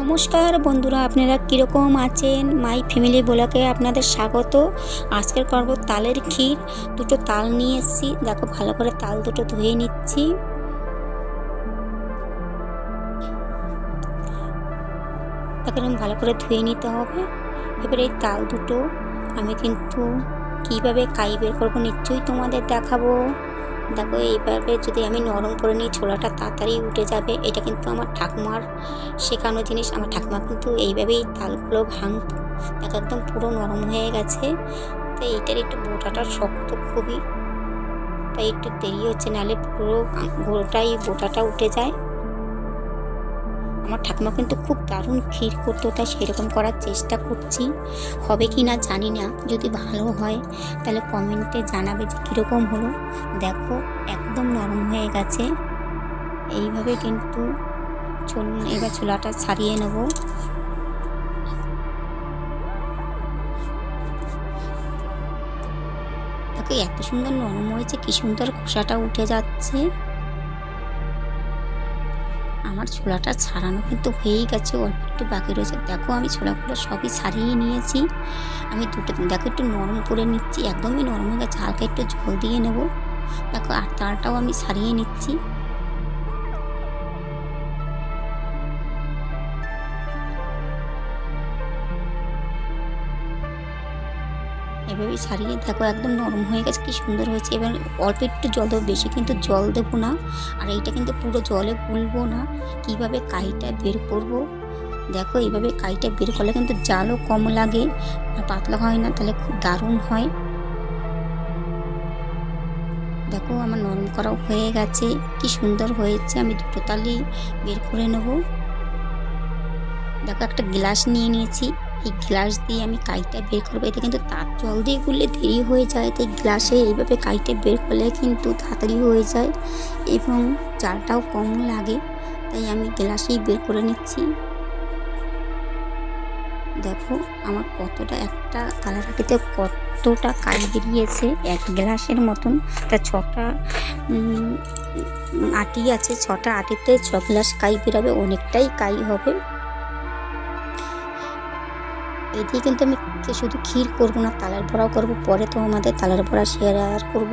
নমস্কার বন্ধুরা, আপনারা কীরকম আছেন? মাই ফ্যামিলি বলাকে আপনাদের স্বাগত। আজকের করব তালের ক্ষীর। দুটো তাল নিয়ে এসেছি। দেখো, ভালো করে তাল দুটো ধুয়ে নিচ্ছি। এরকম ভালো করে ধুয়ে নিতে হবে। এবারে এই তাল দুটো আমি কিন্তু কীভাবে কাই বের করব নিশ্চয়ই তোমাদের দেখাবো। দেখো, এইভাবে যদি আমি নরম করে নিই, ছোলাটা তাড়াতাড়ি উঠে যাবে। এটা কিন্তু আমার ঠাকুমার শেখানো জিনিস। আমার ঠাকুমা কিন্তু এইভাবেই তালগুলো ভাঙ দেখো, একদম পুরো নরম হয়ে গেছে। তো এইটার একটু বোটাটা শক্ত খুবই। তাই একটু দেরি হচ্ছে, নাহলে পুরো গোটাই বোটাটা উঠে যায়। আমার ঠাকুমা কিন্তু খুব দারুণ ক্ষীর করতো, তাই সেরকম করার চেষ্টা করছি। হবে কি না জানি না, যদি ভালো হয় তাহলে কমেন্টে জানাবে যে কীরকম হলো। দেখো, একদম নরম হয়ে গেছে। এইভাবে কিন্তু চলুন, এবার ছোলাটা ছাড়িয়ে নেব। দেখো, এত সুন্দর নরম হয়েছে, কি সুন্দর খোসাটা উঠে যাচ্ছে। আমার ছোলাটা ছাড়ানো কিন্তু হয়েই গেছে অল্প একটু বাকি রয়েছে। দেখো আমি ছোলাগুলো সবই সারিয়ে নিয়েছি। আমি দুটো, দেখো একটু নরম করে নিচ্ছি, একদমই নরম হয়ে গেছে, হালকা একটু ঝোল দিয়ে নেব। দেখো আর তালটাও আমি সারিয়ে নিচ্ছি। এভাবেই ছাড়িয়ে দেখো একদম নরম হয়ে গেছে, কি সুন্দর হয়েছে। এবার অল্প একটু জল দেবো, বেশি কিন্তু জল দেবো না। আর এইটা কিন্তু পুরো জলে গুলবো না। কীভাবে কাইটা বের করব? দেখো এইভাবে কাইটা বের করলে কিন্তু জালও কম লাগে। আর পাতলা হয় না, তাহলে খুব দারুণ হয়। দেখো আমার নরম করাও হয়ে গেছে, কি সুন্দর হয়েছে। আমি দুটো তালি বের করে নেব। দেখো একটা গ্লাস নিয়ে নিয়েছি। এই গ্লাস দিয়ে আমি কাইটা বের করব। এতে কিন্তু তার জল দিয়ে গুললে দেরি হয়ে যায়। তাই গ্লাসে এইভাবে কাইটা বের করলে কিন্তু তাড়াতাড়ি হয়ে যায় এবং চালটাও কম লাগে। তাই আমি গ্লাসেই বের করে নিচ্ছি। দেখো আমার কতটা একটা তালাটাটিতে কতটা কাই বেরিয়েছে। এক গ্লাসের মতন। তা ছটা আটি আছে। ছটা আটিতে ছ গ্লাস কাই বেরোবে, অনেকটাই কাই হবে। এই দিয়ে কিন্তু আমি শুধু ক্ষীর করব না তালের বড়াও করব। পরে তো আমাদের তালের বড়া শেয়ার করব।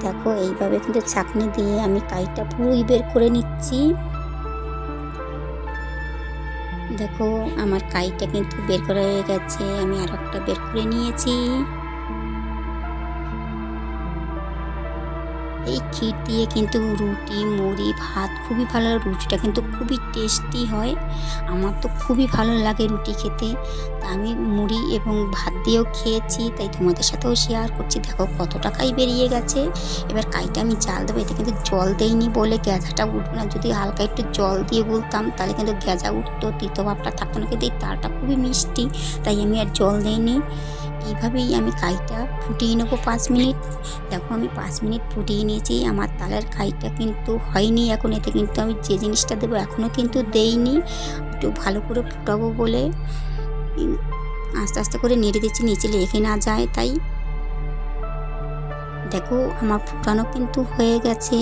দেখো, এইভাবে কিন্তু চাকনি দিয়ে আমি কাইটা পুরোই বের করে নিচ্ছি। দেখো, আমার কাইটা কিন্তু বের করা হয়ে গেছে, আমি আর একটা বের করে নিয়েছি। এই ক্ষীর দিয়ে কিন্তু রুটি, মুড়ি, ভাত খুবই ভালো রুটিটা কিন্তু খুবই টেস্টি হয়। আমার তো খুবই ভালো লাগে রুটি খেতে। তা আমি মুড়ি এবং ভাত দিয়েও খেয়েছি, তাই তোমাদের সাথেও শেয়ার করছি। দেখো কত টাকাই বেরিয়ে গেছে। এবার কাইটা আমি জাল দেবো। এতে কিন্তু জল দেইনি বলে গ্যাঁজাটা উঠবে না। যদি হালকা একটু জল দিয়ে বলতাম তাহলে কিন্তু গ্যাঁজা উঠতো তিতভাবটা থাকতো না। কিন্তু এই তালটা খুবই মিষ্টি, তাই আমি আর জল দেইনি। এইভাবেই আমি কাইটা ফুটিয়ে নেব পাঁচ মিনিট। দেখো, আমি পাঁচ মিনিট ফুটিয়ে নিয়েছি। আমার তালের কাইটা কিন্তু হয়নি এখন। এতে কিন্তু আমি যে জিনিসটা দেবো এখনও কিন্তু দেইনি। একটু ভালো করে ফুটাবো বলে আস্তে আস্তে করে নেড়ে দিচ্ছি, নিচে লেগে না যায় তাই। দেখো, আমার ফুটানো কিন্তু হয়ে গেছে।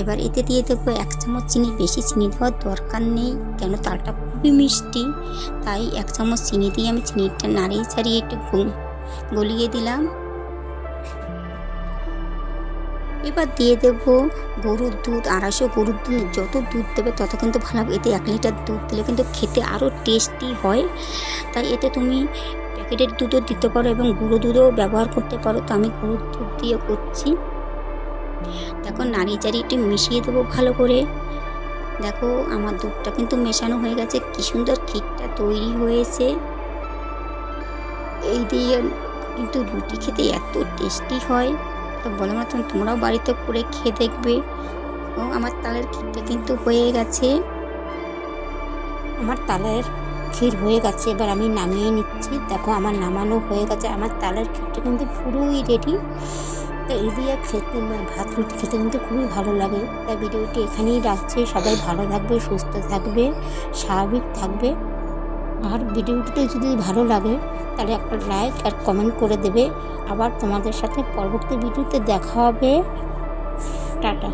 এবার এতে দিয়ে দেবো এক চামচ চিনি, বেশি চিনি দেওয়ার দরকার নেই, কেন তালটা খুবই মিষ্টি। তাই এক চামচ চিনি দিয়ে আমি চিনিটা নাড়িয়ে ছাড়িয়ে একটু গলিয়ে দিলাম। এবার দিয়ে দেব গরুর দুধ, আড়াইশো গরুর দুধ, যত দুধ দেবে তত কিন্তু ভালো হবে। এতে এক লিটার দুধ দিলে কিন্তু খেতে আরও টেস্টি হয়। তাই এতে তুমি প্যাকেটের দুধও দিতে পারো এবং গুঁড়ো দুধও ব্যবহার করতে পারো। তো আমি গরুর দুধ দিয়ে করছি। দেখো, নাড়ি চাড়ি একটু মিশিয়ে দেবো ভালো করে। দেখো, আমার দুধটা কিন্তু মেশানো হয়ে গেছে। কি সুন্দর ক্ষীরটা তৈরি হয়েছে। এই দিয়ে কিন্তু রুটি খেতে এত টেস্টি হয়। তো বলে মতন তোমরাও বাড়িতে করে খেয়ে দেখবে। ও, আমার তালের ক্ষীরটা কিন্তু হয়ে গেছে। আমার তালের ক্ষীর হয়ে গেছে, এবার আমি নামিয়ে নিচ্ছি। দেখো, আমার নামানো হয়ে গেছে। আমার তালের ক্ষীরটা কিন্তু পুরোই রেডি তো এই দিয়ে খেতে ভাত রুটি খেতে কিন্তু খুবই ভালো লাগে। তাই ভিডিওটি এখানেই রাখছি। সবাই ভালো থাকবে, সুস্থ থাকবে, স্বাভাবিক থাকবে। আর ভিডিওটিতে যদি ভালো লাগে, তাহলে একটা লাইক আর কমেন্ট করে দেবে। আবার তোমাদের সাথে পরবর্তী ভিডিওতে দেখা হবে। টাটা।